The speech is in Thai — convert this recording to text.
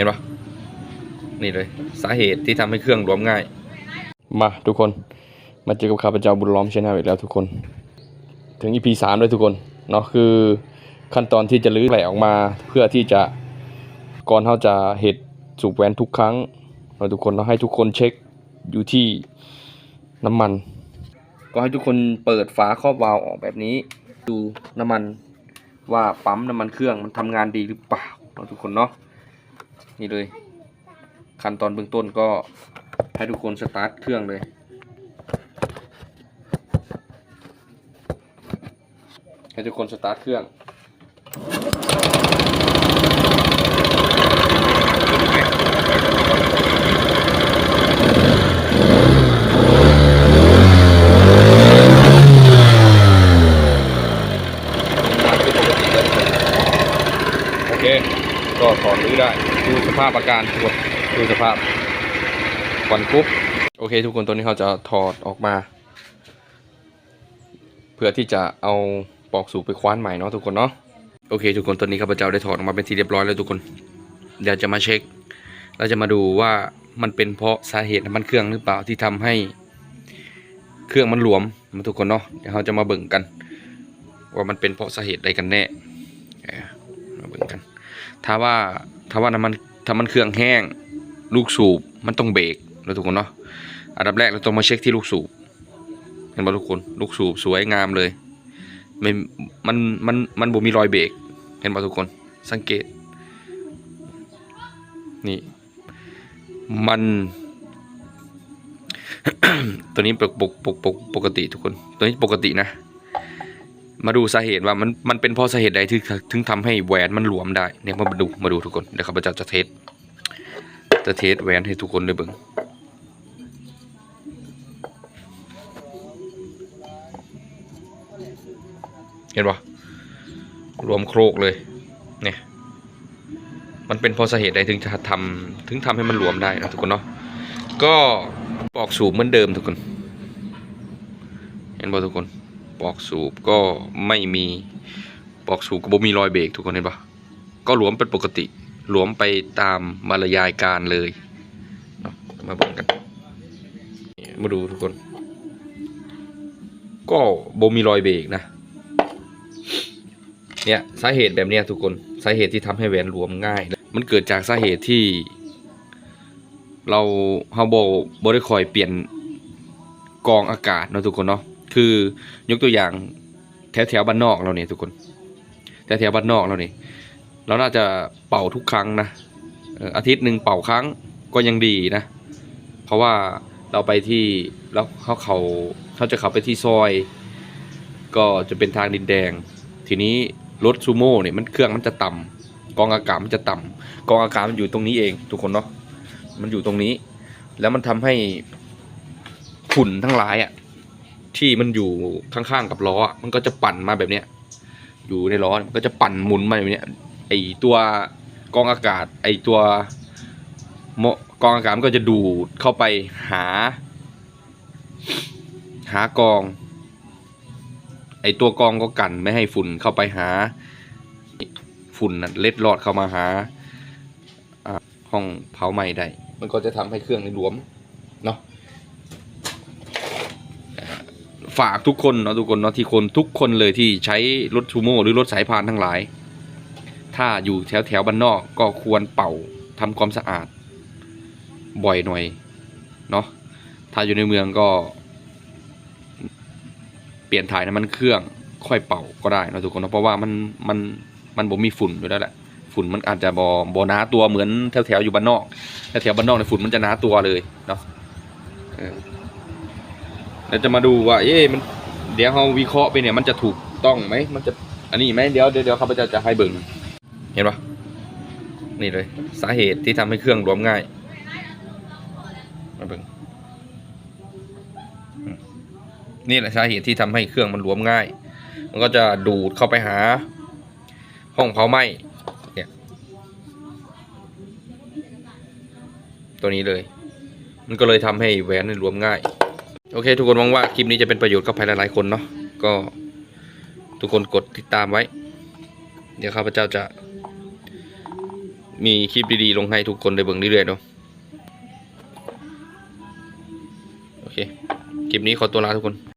ห็นปะนี่เลย สาเหตุที่ทำให้เครื่องรวมง่าย มาทุกคน มาเจอกับข้าพเจ้าบุญล้อมชแนลอีกแล้วทุกคน ถึง EP สามเลยทุกคนเนาะคือขั้นตอนที่จะลื้อแหลออกมาเพื่อที่จะก่อนเขาจะเห็ดสูบแหวนทุกครั้งเราทุกคนเราให้ทุกคนเช็คอยู่ที่น้ำมัน ก็ให้ทุกคนเปิดฝาครอบวาล์วออกแบบนี้ ดูน้ำมันว่าปั๊มน้ำมันเครื่องมันทำงานดีหรือเปล่าเราทุกคนเนาะ นี่เลย ขั้นตอนเบื้องต้นก็ให้ทุกคนสตาร์ทเครื่องเลย ให้ทุกคนสตาร์ทเครื่องโอเค ก็ถอนรื้อได้ดูสภาพอาการทุกคนดูสภาพควันกุ๊บโอเค ทุกคนตัวนี้เขาจะถอดออกมา เพื่อที่จะเอาปอกสูบไปคว้านใหม่เนาะทุกคนเนาะโอเค ทุกคนตอนนี้ข้าพเจ้าได้ถอดออกมาเป็นที่เรียบร้อยแล้วทุกคน เดี๋ยวจะมาเช็คเราจะมาดูว่ามันเป็นเพราะสาเหตุน้ำมันเครื่องหรือเปล่าที่ทำให้เครื่องมันหลวมมาทุกคนเนาะเดี๋ยวเราจะมาเบิ่งกัน ว่ามันเป็นเพราะสาเหตุใดกันแน่เอ่อมาเบิ่งกัน ถ้าว่าถ้าว่าน้ำมันถ้ามันเครื่องแห้ง ลูกสูบมันต้องเบรกนะทุกคนเนาะอันดับแรกเราต้องมาเช็คที่ลูกสูบเห็นไหมทุกคนลูกสูบสวยงามเลยไม่มันมันมันบ่มีรอยเบรกเห็นป่ะทุกคนสังเกตนี่มันตัวนี้ปกปกปกปกปกติทุกคน ตัวนี้ปกตินะ มาดูสาเหตุว่ามันมันเป็นเพราะสาเหตุใดที่ถึงทำให้แหวนมันหลวมได้เนี่ยมาดูมาดูทุกคนเดี๋ยวข้าพเจ้าจะเทสจะเทสแหวนให้ทุกคนได้เบิ่งเห็นปะรวมโครกเลยเนี่ยมันเป็นเพราะสาเหตุใดถึงจะทำถึงทำให้มันรวมได้นะทุกคนเนาะก็ปอกสูบเหมือนเดิมทุกคน เห็นปะทุกคน ปอกสูบก็ไม่มีปอกสูบก็บ่มีรอยเบรกทุกคนเห็นปะก็หลวมเป็นปกติหลวมไปตามมารยายการเลยเนาะมาบิ่งกัน มาดูทุกคน ก็บ่มีรอยเบรกนะเนี่ยสาเหตุแบบเนี้ยทุกคนสาเหตุที่ทำให้แหวนรวมง่าย มันเกิดจากสาเหตุที่ เราเฮาบ่บ่ได้คอยเปลี่ยนกองอากาศเนาะทุกคนเนาะ คือยกตัวอย่างแถวแถวบ้านนอกเราเนี่ยทุกคนแถวแถวบ้านนอกเราเนี่ยเราน่าจะเป่าทุกครั้งนะอาทิตย์หนึ่งเป่าครั้งก็ยังดีนะ เพราะว่าเราไปที่แล้วเขาเขาเขาจะขับไปที่ซอย ก็จะเป็นทางดินแดง ทีนี้รถซูโม่เนี่ยมันเครื่องมันจะต่ำกองอากาศมันจะต่ำกองอากาศมันอยู่ตรงนี้เอง ทุกคนเนาะมันอยู่ตรงนี้ แล้วมันทำให้ฝุ่นทั้งหลายอะ ที่มันอยู่ข้างๆกับล้อ มันก็จะปั่นมาแบบเนี้ย อยู่ในล้อมันก็จะปั่นหมุนมาแบบเนี้ย ไอตัวกองอากาศ ไอตัวโมกองอากาศมันก็จะดูดเข้าไปหา หากอง ไอตัวกองก็กันไม่ให้ฝุ่นเข้าไปหา ฝุ่นนั้นเล็ดลอดเข้ามาหาห้องเผาไหม้ได้ มันก็จะทำให้เครื่องนี่หลวมเนาะอ่า ฝากทุกคนเนาะทุกคนเนาะที่คนทุกคนเลยที่ใช้รถชูโม่หรือรถสายพานทั้งหลาย ถ้าอยู่แถวแถวบ้านนอกก็ควรเป่าทำความสะอาด บ่อยหน่อยเนาะถ้าอยู่ในเมืองก็ เปลี่ยนถ่ายน้ำมันเครื่องค่อยเป่าก็ได้นะทุกคนนะเพราะว่ามันมันมันบ่มีฝุ่นอยู่แล้วแหละฝุ่นมันอาจจะบอบหนาตัวเหมือนแถวแถวอยู่บ้านนอกแถวแถวบ้านนอกเนี่ยฝุ่นมันจะหนาตัวเลยเนาะ เออแล้วจะมาดูว่า เอ๊ะมันเดี๋ยวเราวิเคราะห์ไปเนี่ย มันจะถูกต้องไหมมันจะอันนี้ไหมเดี๋ยวเดี๋ยวเข้าพเจ้าจะให้เบิ่งเห็นปะนี่เลย สาเหตุที่ทำให้เครื่องรวมง่ายมาเบิ่งนี่แหละสาเหตุที่ทำให้เครื่องมันหลวมง่าย มันก็จะดูดเข้าไปหา ห้องเผาไหม้เนี่ย ตัวนี้เลย มันก็เลยทำให้แหวนนี่หลวมง่าย โอเค ทุกคนหวังว่าคลิปนี้จะเป็นประโยชน์กับใครหลายๆคนเนาะก็ทุกคนกดติดตามไว้ เดี๋ยวข้าพเจ้าจะ มีคลิปดีๆลงให้ทุกคนได้เบิ่งเรื่อยๆเนาะโอเค คลิปนี้ขอตัวลาทุกคน